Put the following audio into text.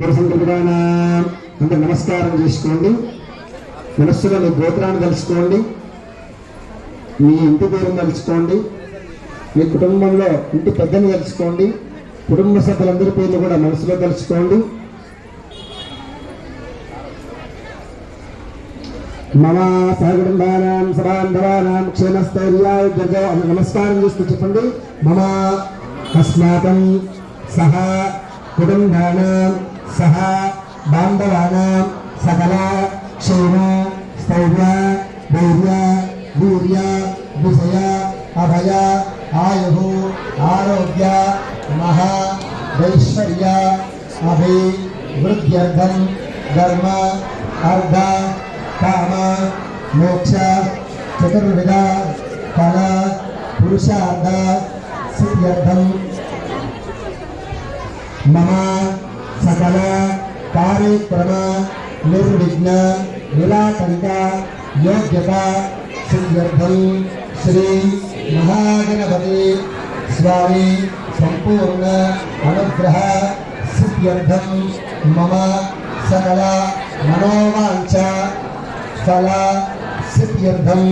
పురుషంకృతానా అంటే నమస్కారం చేసుకోండి. మనస్సులో మీ గోత్రాన్ని తలుచుకోండి. మీ ఇంటి పేరును తలుచుకోండి. మీ కుటుంబంలో ఇంటి పెద్దని తలుచుకోండి. కుటుంబ సభ్యులందరి పేర్లు కూడా మనసులో తలుచుకోండి. మమ సహకుటుంబానాం సబాంధవానాం క్షేమస్థైర్యాయ జగో అని నమస్కారం చేస్తూ చెప్పండి. మమ అస్మాకం సహా కుటుంబానం. सह बांधवा सकला शैव स्थर्य, धैर्य वीर विषय अभय, आयु, आरोग्य, महा, ऐश्वर्य अभि वृद्ध्यर्थम धर्म, अर्ध, काम, मोक्ष, चतुर्विध, फल, पुरुषार्ध सिद्ध्यर्थम मम సకల కార్యక్రమ నిర్విఘ్న నిరాకంఠ యోగ్యత సిద్ధ్యర్థం శ్రీ మహాగణపతి స్వామి సంపూర్ణ అనుగ్రహ సిద్ధ్యర్థం. మమ సకల మనోవాంఛ ఫల సిద్ధ్యర్థం.